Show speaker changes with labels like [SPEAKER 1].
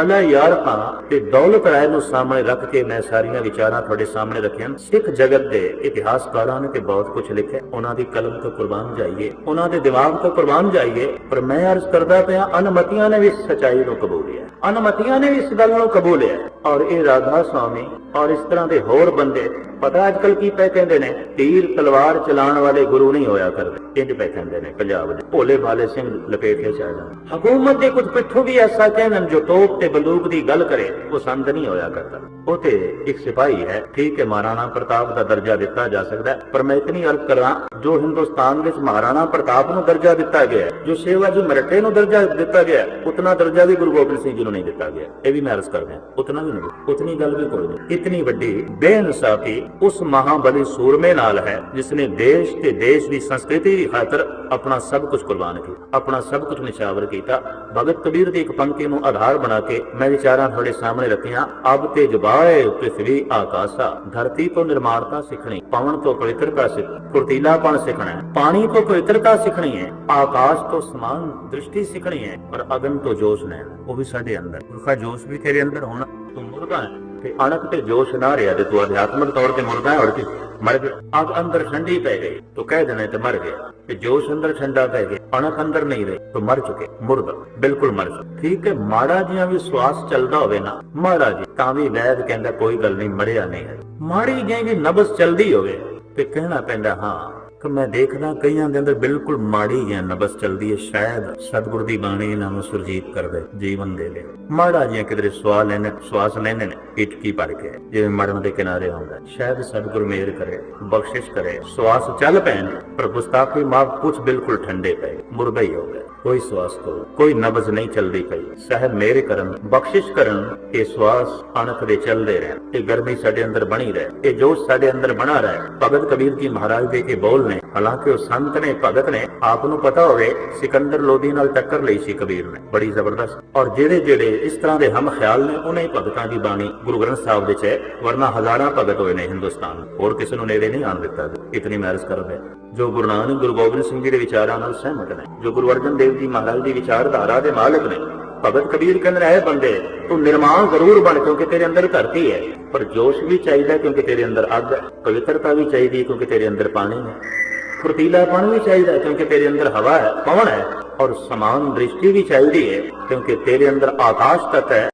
[SPEAKER 1] ਅਲਾ ਯਾਰ ਖਾਂ ਤੇ ਦੌਲਤ ਰਾਏ ਨੂੰ ਸਾਹਮਣੇ ਰੱਖ ਕੇ ਮੈਂ ਸਾਰੀਆਂ ਵਿਚਾਰਾਂ ਤੁਹਾਡੇ ਸਾਹਮਣੇ ਰੱਖੀਆਂ। ਸਿੱਖ ਜਗਤ ਦੇ ਇਤਿਹਾਸਕਾਰਾਂ ਨੇ ਤੇ ਬਹੁਤ ਕੁਝ ਲਿਖਿਆ। ਉਹਨਾਂ ਦੀ ਕਲਮ ਤੋਂ ਕੁਰਬਾਨ ਜਾਈਏ, ਉਹਨਾਂ ਦੇ ਦਿਮਾਗ ਤੋਂ ਕੁਰਬਾਨ ਜਾਈਏ, ਪਰ ਮੈਂ ਅਰਜ਼ ਕਰਦਾ ਪਿਆ, ਅਨਮਤੀਆਂ ਨੇ ਵੀ ਸਚਾਈ ਨੂੰ ਕਬੂਲਿਆ। ਅਨਮਤੀਆਂ ਨੇ ਵੀ ਇਸ ਗੱਲ ਨੂੰ ਕਬੂਲਿਆ। ਔਰ ਇਹ ਰਾਧਾ ਸਵਾਮੀ ਔਰ ਇਸ ਤਰ੍ਹਾਂ ਦੇ ਹੋਰ ਬੰਦੇ, ਪਤਾ ਅੱਜ ਅੱਜਕੱਲ ਕੀ ਪੈ ਕਹਿੰਦੇ ਨੇ? ਤੀਰ ਤਲਵਾਰ ਚਲਾਉਣ ਵਾਲੇ ਗੁਰੂ ਨਹੀਂ ਹੋਇਆ ਕਰਦੇ। ਇੰਜ ਪੈ ਕਹਿੰਦੇ ਨੇ ਪੰਜਾਬ ਦੇ। ਭੋਲੇ ਭਾਲੇ ਸਿੰਘ ਲਪੇਟ ਕੇ ਚਾਹ ਜਾਣ ਹਕੂਮਤ ਦੇ ਕੁਝ ਪਿੱਠੋਂ ਵੀ ਐਸਾ ਕਹਿਣ ਜੋ ਤੋਪ ਤੇ ਬੰਦੂਕ ਦੀ ਗੱਲ ਕਰੇ, ਉਹ ਸੰਦ ਨਹੀਂ ਹੋਇਆ ਕਰਦਾ। ਉਹ ਤੇ ਇੱਕ ਸਿਪਾਹੀ ਹੈ। ਠੀਕ ਹੈ, ਮਹਾਰਾਣਾ ਪ੍ਰਤਾਪ ਦਾ ਦਰਜਾ ਦਿੱਤਾ ਜਾ ਸਕਦਾ ਪਰ ਮੈਂ ਇਤਨੀ ਅਰਜ਼ ਕਰਾਂ, ਜੋ ਹਿੰਦੁਸਤਾਨ ਵਿੱਚ ਮਹਾਰਾਣਾ ਪ੍ਰਤਾਪ ਨੂੰ ਦਰਜਾ ਦਿੱਤਾ ਗਿਆ ਜੋ ਸੇਵਾ ਜੀ ਮਰਟੇ ਨੂੰ ਦਰਜਾ ਦਿੱਤਾ ਗਿਆ ਉਤਨਾ ਦਰਜਾ ਵੀ ਗੁਰੂ ਗੋਬਿੰਦ ਸਿੰਘ ਜੀ ਨੂੰ ਨਹੀਂ ਦਿੱਤਾ ਗਿਆ ਇਹ ਵੀ ਮੈਂ ਅਰਜ਼ ਕਰ ਉਤਨਾ ਵੀ ਨਹੀਂ ਉਤਨੀ ਗੱਲ ਵੀ ਕੋਈ ਨਹੀਂ। ਇਤਨੀ ਵੱਡੀ ਬੇਇਨਸਾਫੀ ਉਸ ਮਹਾਬਲੀ ਸੂਰਮੇ ਨਾਲ ਹੈ ਜਿਸ ਨੇ ਦੇਸ਼ ਤੇ ਦੇਸ਼ ਦੀ ਸੰਸਕ੍ਰਿਤੀ ਦੀ ਖਾਤਰ ਆਪਣਾ ਸਭ ਕੁਝ ਕੁਰਬਾਨ ਕੀਤਾ, ਆਪਣਾ ਸਭ ਕੁਝ ਨਿਸ਼ਾਵਰ ਕੀਤਾ। ਭਗਤ ਕਬੀਰ ਦੀ ਇੱਕ ਪੰਕਤੀ ਨੂੰ ਆਧਾਰ ਬਣਾ ਕੇ ਮੈਂ ਵਿਚਾਰਾਂ ਤੁਹਾਡੇ ਸਾਹਮਣੇ ਰੱਖੀਆਂ, ਅਬ ਤੇ ਜਬਾਏ ਪ੍ਰਿਥਵੀ ਆਕਾਸ਼ਾ, ਧਰਤੀ ਤੋਂ ਨਿਰਮਾਣਤਾ ਸਿੱਖਣੀ, ਪਵਨ ਤੋਂ ਪਵਿੱਤਰਤਾ ਸਿੱਖ, ਫੁਰਤੀਲਾਪਣ ਸਿੱਖਣਾ ਹੈ, ਪਾਣੀ ਤੋਂ ਪਵਿੱਤਰਤਾ ਸਿੱਖਣੀ ਹੈ, ਆਕਾਸ਼ ਤੋਂ ਸਮਾਨ ਦ੍ਰਿਸ਼ਟੀ ਸਿੱਖਣੀ ਹੈ, ਪਰ ਅਗਨ ਤੋਂ ਜੋਸ਼ ਲੈਣਾ, ਉਹ ਵੀ ਸਾਡੇ ਅੰਦਰ ਉਸਦਾ ਜੋਸ਼ ਵੀ ਤੇਰੇ ਅੰਦਰ ਹੋਣਾ। ਤੂੰ ਮੁਰਦਾ ਹੈ। ਤੇ ਅਣਖ ਤੇ ਜੋਸ਼ ਨਾ ਰਿਹਾ ਤੇ ਤੂੰ ਅਧਿਆਤਮਿਕ ਤੌਰ ਤੇ ਮੁਰਦਾ ਹੈ ਔਰ ਕਿ? ਮਰ ਗਿਆ। ਅਗ ਅੰਦਰ ਠੰਡੀ ਪੈ ਗਈ। ਤੂੰ ਕਹਿ ਦੇਣਾ ਤੇ ਮਰ ਗਿਆ। ਤੇ ਜੋਸ਼ ਅੰਦਰ ਠੰਡਾ ਪੈ ਗਿਆ। ਅਣਖ ਅੰਦਰ ਨਹੀਂ ਰਹੀ। ਤੂੰ ਮਰ ਚੁੱਕੇ। ਮੁਰਦਾ ਬਿਲਕੁਲ ਮਰ ਚੁੱਕੇ। ਠੀਕ ਹੈ, ਮਾੜਾ ਜਿਹਾ ਵੀ ਸਵਾਸ ਚੱਲਦਾ ਹੋਵੇ ਨਾ, ਮਾੜਾ ਜੀ ਤਾਂ ਵੀ ਵੈਦ ਕਹਿੰਦਾ ਕੋਈ ਗੱਲ ਨਹੀਂ, ਮਰਿਆ ਨਹੀਂ ਮਾੜੀ ਜਿਹੀ ਵੀ ਨਬਸ ਚੱਲਦੀ ਹੋਵੇ ਤੇ ਕਹਿਣਾ ਪੈਂਦਾ, ਹਾਂ ਕਿ ਮੈਂ ਦੇਖਦਾ ਕਈਆਂ ਦੇ ਅੰਦਰ ਬਿਲਕੁਲ ਮਾੜੀ ਹੈ ਨਬਸ ਚਲਦੀ ਹੈ, ਸ਼ਾਇਦ ਸਤਿਗੁਰ ਦੀ ਬਾਣੀ ਇਹਨਾਂ ਨੂੰ ਸੁਰਜੀਤ ਕਰਦੇ, ਜੀਵਨ ਦੇ ਲੈ ਮਾੜਾ ਜਿਹਾ ਕਿਧਰੇ ਸਵਾਲ ਲੈਣੇ, ਸਵਾਸ ਲੈਣੇ ਨੇ, ਇਟਕੀ ਭਰ ਕੇ, ਜਿਵੇਂ ਮਰਨ ਦੇ ਕਿਨਾਰੇ ਹੁੰਦਾ ਸ਼ਾਇਦ ਸਤਿਗੁਰ ਮੇਰ ਕਰੇ, ਬਖਸ਼ਿਸ਼ ਕਰੇ, ਸਵਾਸ ਚੱਲ ਪੈਣ, ਪਰ ਗੁਸਤਾਖੀ ਮਾਫ ਕੁਝ ਬਿਲਕੁਲ ਠੰਡੇ ਪਏ ਮੁਰਦਾ ਹੀ ਹੋ ਗਏ। ਕੋਈ ਸਵਾਸ ਤੋਂ, ਕੋਈ ਨਬਜ਼ ਨਹੀਂ ਚੱਲਦੀ ਪਈ। ਸਹਿਬ ਮੇਰੇ ਕਰਨ ਬਖਸ਼ਿਸ਼ ਕਰਨ, ਇਹ ਸਵਾਸ ਅਣਖ ਦੇ ਚੱਲਦੇ ਰਹਿਣ। ਇਹ ਗਰਮੀ ਸਾਡੇ ਅੰਦਰ ਬਣੀ ਰਹੇ ਇਹ ਜੋਸ਼ ਸਾਡੇ ਅੰਦਰ ਬਣਾ ਰਹੇ ਭਗਤ ਕਬੀਰ ਜੀ ਮਹਾਰਾਜ ਦੇ ਕੇ ਬੋਲ ਨੇ, ਹਾਲਾਂਕਿ ਉਹ ਸੰਤ ਨੇ, ਭਗਤ ਨੇ, ਆਪ ਨੂੰ ਪਤਾ ਹੋਵੇ, ਸਿਕੰਦਰ ਲੋਧੀ ਨਾਲ ਟੱਕਰ ਲਈ ਸੀ ਕਬੀਰ ਨੇ। ਬੜੀ ਜ਼ਬਰਦਸਤ। ਔਰ ਜਿਹੜੇ ਜਿਹੜੇ ਇਸ ਤਰ੍ਹਾਂ ਦੇ ਹਮ ਖਿਆਲ ਨੇ, ਉਹਨਾਂ ਹੀ ਭਗਤਾਂ ਦੀ ਬਾਣੀ ਗੁਰੂ ਗ੍ਰੰਥ ਸਾਹਿਬ ਵਿੱਚ ਹੈ, ਵਰਨਾ ਹਜ਼ਾਰਾਂ ਭਗਤ ਹੋਏ ਨੇ ਹਿੰਦੁਸਤਾਨ ਹੋਰ ਕਿਸੇ ਨੂੰ ਨੇੜੇ ਨਹੀਂ ਆਣ ਦਿੱਤਾ। ਇਤਨੀ ਮੈਰਜ ਕਰਦੇ ਜੋ ਗੁਰੂ ਨਾਨਕ, ਗੁਰੂ ਗੋਬਿੰਦ ਸਿੰਘ ਜੀ ਦੇ ਵਿਚਾਰਾਂ ਨਾਲ ਸਹਿਮਤ ਨੇ, ਜੋ ਗੁਰੂ ਅਰਜਨ ਦੇਵ ਜੀ ਮਹਾਰਾਜ ਦੀ ਵਿਚਾਰਧਾਰਾ ਦੇ ਮਾਲਕ ਨੇ, ਭਗਤ ਕਬੀਰ ਕਹਿੰਦੇ ਨੇ ਬੰਦੇ, ਤੂੰ ਨਿਰਮਾਣ ਜ਼ਰੂਰ ਬਣ ਕਿਉਂਕਿ ਤੇਰੇ ਅੰਦਰ ਧਰਤੀ ਹੈ, ਪਰ ਜੋਸ਼ ਵੀ ਚਾਹੀਦਾ ਕਿਉਂਕਿ ਤੇਰੇ ਅੰਦਰ ਅੱਗ ਹੈ, ਪਵਿੱਤਰਤਾ ਵੀ ਚਾਹੀਦੀ ਕਿਉਂਕਿ ਤੇਰੇ ਅੰਦਰ ਪਾਣੀ ਹੈ, ਫੁਰਤੀਲਾਪਣ ਵੀ ਚਾਹੀਦਾ ਕਿਉਂਕਿ ਤੇਰੇ ਅੰਦਰ ਹਵਾ ਹੈ ਪਵਨ ਹੈ, ਔਰ ਸਮਾਨ ਦ੍ਰਿਸ਼ਟੀ ਵੀ ਚਾਹੀਦੀ ਹੈ ਕਿਉਂਕਿ ਤੇਰੇ ਅੰਦਰ ਆਕਾਸ਼ ਤੱਕ ਹੈ